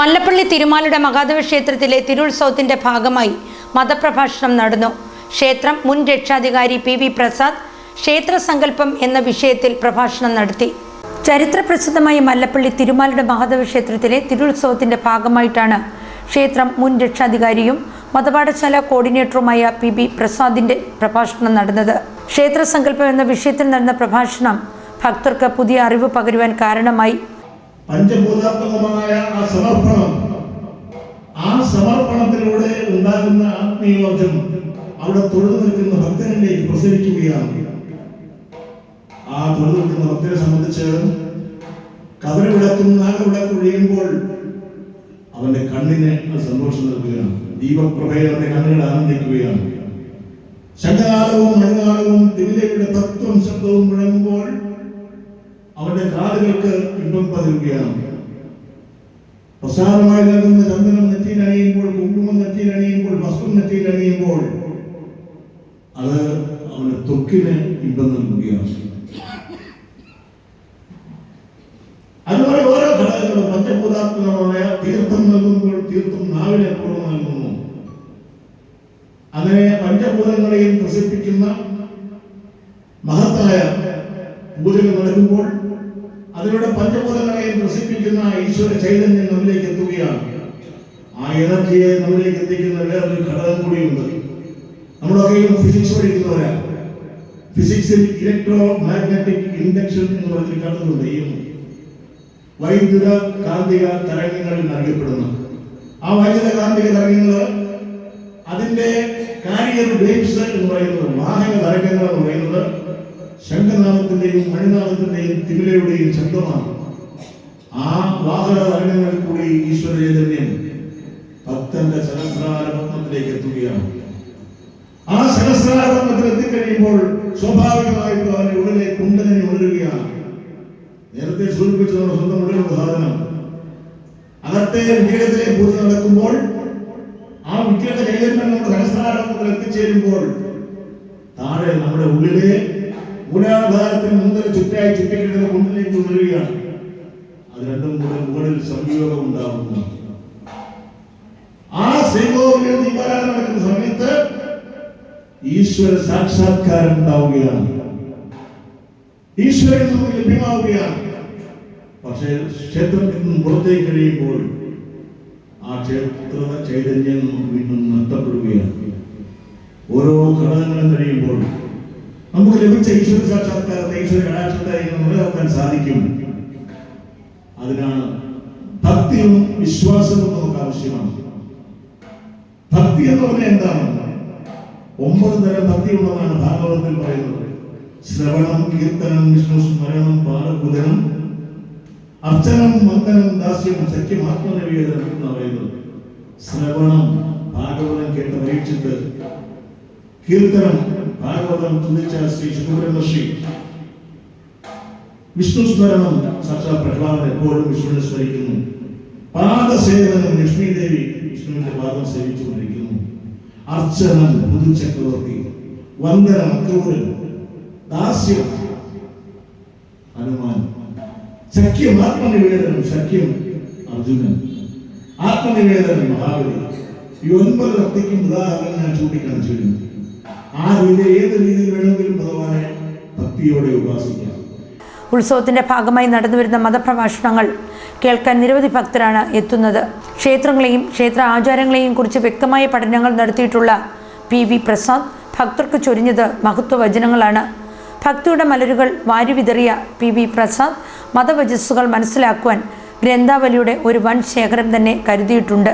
മല്ലപ്പള്ളി തിരുമാലയുടെ മഹാദേവ ക്ഷേത്രത്തിലെ തിരുത്സവത്തിന്റെ ഭാഗമായി മതപ്രഭാഷണം നടന്നു. ക്ഷേത്രം മുൻ രക്ഷാധികാരി പി വി പ്രസാദ് ക്ഷേത്ര സങ്കല്പം എന്ന വിഷയത്തിൽ പ്രഭാഷണം നടത്തി. ചരിത്രപ്രസിദ്ധമായ മല്ലപ്പള്ളി തിരുമാലയുടെ മഹാദേവ ക്ഷേത്രത്തിലെ തിരുത്സവത്തിന്റെ ഭാഗമായിട്ടാണ് ക്ഷേത്രം മുൻ രക്ഷാധികാരിയും മതപാഠശാല കോർഡിനേറ്ററുമായ പി ബി പ്രസാദിന്റെ പ്രഭാഷണം നടന്നത്. ക്ഷേത്ര സങ്കല്പം എന്ന വിഷയത്തിൽ നടന്ന പ്രഭാഷണം ഭക്തർക്ക് പുതിയ അറിവ് പകരുവാൻ കാരണമായി. പഞ്ചഭൂതാത്മകമായ ആ സമർപ്പണം ആ സമർപ്പണത്തിലൂടെ ഉണ്ടാകുന്ന ആത്മീയോർജം അവിടെ തൊഴുതു നിൽക്കുന്ന ഭക്തനിലേക്ക് പ്രസരിക്കുകയാണ് ആ തൊഴുതു നിൽക്കുന്ന ഭക്തനെ സംബന്ധിച്ച് കതിരവിളക്കും നാഗവിളക്കും ഒഴിയുമ്പോൾ അവന്റെ കണ്ണിന് സന്തോഷം നൽകുകയാണ്. ദീപപ്രഭയെ അവന്റെ കണ്ണുകൾ ആനന്ദിക്കുകയാണ്. ശങ്കകാലവും മഴകാലവും തിമിലയുടെ തത്വം ശബ്ദവും മുഴങ്ങുമ്പോൾ അവന്റെ കാതുകൾക്ക് ഇമ്പം പതിരുകയാണ്. പ്രസാദമായി നൽകുന്ന ചന്ദനം നെറ്റിയിൽ അണിയുമ്പോൾ കുങ്കുമം നെറ്റിയിൽ അണിയുമ്പോൾ വസ്ത്രം നെറ്റിയിൽ അണിയുമ്പോൾ അത് അവന്റെ തൊക്കിന് ഇമ്പം നൽകുകയാണ്. അതുപോലെ ഓരോ ഘടകങ്ങളും പഞ്ചഭൂതാത്മകമായ തീർത്ഥം നൽകുമ്പോൾ തീർത്ഥം നാവിനെ കുറവ് നൽകുന്നു. അങ്ങനെ പഞ്ചഭൂതങ്ങളെയും ത്രസിപ്പിക്കുന്ന മഹത്തായ പൂജകൾ നടക്കുമ്പോൾ അതിലൂടെ പഞ്ചഭൂതങ്ങളെയും ത്രസിപ്പിക്കുന്ന ഈശ്വര ചൈതന്യം നമ്മിലേക്ക് എത്തുകയാണ്. ആ എനർജിയെ നമ്മിലേക്ക് എത്തിക്കുന്ന വേറൊരു ഘടകം കൂടിയുണ്ട്. നമ്മളൊക്കെയും ഫിസിക്സ് പഠിക്കുന്നവരാണ് ഫിസിക്സിൽ ഇലക്ട്രോ മാഗ്നറ്റിക് ഇൻഡക്ഷൻ എന്ന് പറഞ്ഞൊരു കണ്ടതുണ്ട് ഈ വൈദ്യുത കാന്തിക തരംഗങ്ങൾ നൽകപ്പെടുന്നു. ആ വൈദ്യുത കാന്തിക തരംഗങ്ങൾ അതിന്റെ കാരിയർ വേവ്സ് എന്ന് പറയുന്നത് വാഹക തരംഗങ്ങൾ എന്ന് പറയുന്നത് ശംഖനാഥത്തിന്റെയും മണിനാഥത്തിന്റെയും തിമിലയുടെയും ശബ്ദമാണ്. ആ വാഹക കൂടി ഈശ്വര ചൈതന്യം ഭക്തന്റെ സഹസ്രാരംഭത്തിലേക്ക് എത്തുകയാണ്. ആ സഹസ്രാരംഭത്തിൽ എത്തിക്കഴിയുമ്പോൾ സ്വാഭാവികമായിട്ടും അവന്റെ ഉള്ളിലെ കുണ്ടലിനെ ഉണരുകയാണ്. നേരത്തെ സൂചിപ്പിച്ച നമ്മുടെ സ്വന്തം ഉള്ളിലുള്ള സാധനം. അകത്തെ വിഗ്രഹത്തിലെ പൂജ നടക്കുമ്പോൾ ആ വിഗ്രഹ ചൈതന്യം നമ്മുടെ സഹസ്രാരപത്നത്തിൽ എത്തിച്ചേരുമ്പോൾ താഴെ നമ്മുടെ ഉള്ളിലെ മൂലാധാരത്തിന് മുതൽ ചുറ്റായി ചുറ്റിക്കിടന്ന മുന്നിലേക്ക് ഉണരുകയാണ്. അത് രണ്ടും കൂടെ മുകളിൽ സംയോഗം ഉണ്ടാകുന്നു ആ സംയോഗം നടക്കുന്ന സമയത്ത് ഈശ്വര സാക്ഷാത്കാരം ഉണ്ടാവുകയാണ്. ഈശ്വരൻ നമുക്ക് ലഭ്യമാവുകയാണ്. പക്ഷേ ക്ഷേത്രത്തിൽ നിന്നും പുറത്തേക്ക് കഴിയുമ്പോൾ ആ ക്ഷേത്ര ചൈതന്യം നമുക്ക് വീണ്ടും നഷ്ടപ്പെടുകയാണ്. ഓരോ ഘടകങ്ങളും കഴിയുമ്പോൾ നമുക്ക് ലഭിച്ച ഈശ്വര സാക്ഷാത്കാരത്തെ ഈശ്വര കടാക്ഷത്തെ നിലനിർത്താൻ സാധിക്കും. അതിനാണ് ഭക്തിയും വിശ്വാസവും നമുക്ക് ആവശ്യമാണ്. ഭക്തി എന്ന് പറഞ്ഞാൽ എന്താണ്? ഒമ്പത് തരം ഭക്തി ഉള്ളതാണ് ഭാഗവതത്തിൽ പറയുന്നത്. ശ്രവണം കീർത്തനം വിഷ്ണു സ്മരണം പാദപൂജനം അർച്ചനം മന്ദനം ദാസ്യം സഖ്യം ആത്മനിവേദനം എന്ന് പറയുന്നത്. ശ്രവണം ഭാഗവതം കേട്ട് പരീക്ഷിച്ച് കീർത്തനം ഭാഗവതം ചിന്തിച്ച ശ്രീ ശുക്രൻ ഋഷി വിഷ്ണു സ്മരണം സാക്ഷാ പ്രഹ്ലാദൻ എപ്പോഴും വിഷ്ണുവിനെ സ്മരിക്കുന്നു. പാദസേവനം ലക്ഷ്മി ദേവി വിഷ്ണുവിന്റെ പാദം സേവിച്ചുകൊണ്ടിരിക്കുന്നു. അർച്ചനം പുതുചക്രവർത്തി വന്ദനം അക്രൂരൻ ദാസ്യം ഹനുമാൻ. സഖ്യം ആത്മനിവേദനം സഖ്യം അർജുനൻ. ആത്മനിവേദനം മഹാബലി. ഈ ഒൻപത് വ്യക്തിക്കും ഉദാഹരണം ഞാൻ ചൂണ്ടിക്കാണിച്ചിരുന്നു ആ രീതി ഏത് രീതിയിൽ വേണമെങ്കിലും ഭഗവാനെ ഭക്തിയോടെ ഉപാസിക്കാം. ഉത്സവത്തിന്റെ ഭാഗമായി നടന്നുവരുന്ന മതപ്രഭാഷണങ്ങൾ കേൾക്കാൻ നിരവധി ഭക്തരാണ് എത്തുന്നത്. ക്ഷേത്രങ്ങളെയും ക്ഷേത്ര ആചാരങ്ങളെയും കുറിച്ച് വ്യക്തമായ പഠനങ്ങൾ നടത്തിയിട്ടുള്ള പി വി പ്രസാദ് ഭക്തർക്ക് ചൊരിഞ്ഞത് മഹത്വ വചനങ്ങളാണ് ഭക്തിയുടെ മലരുകൾ വാരിവിതറിയ പി വി പ്രസാദ് മതവചസ്സുകൾ മനസ്സിലാക്കുവാൻ ഗ്രന്ഥാവലിയുടെ ഒരു വൻ ശേഖരം തന്നെ കരുതിയിട്ടുണ്ട്.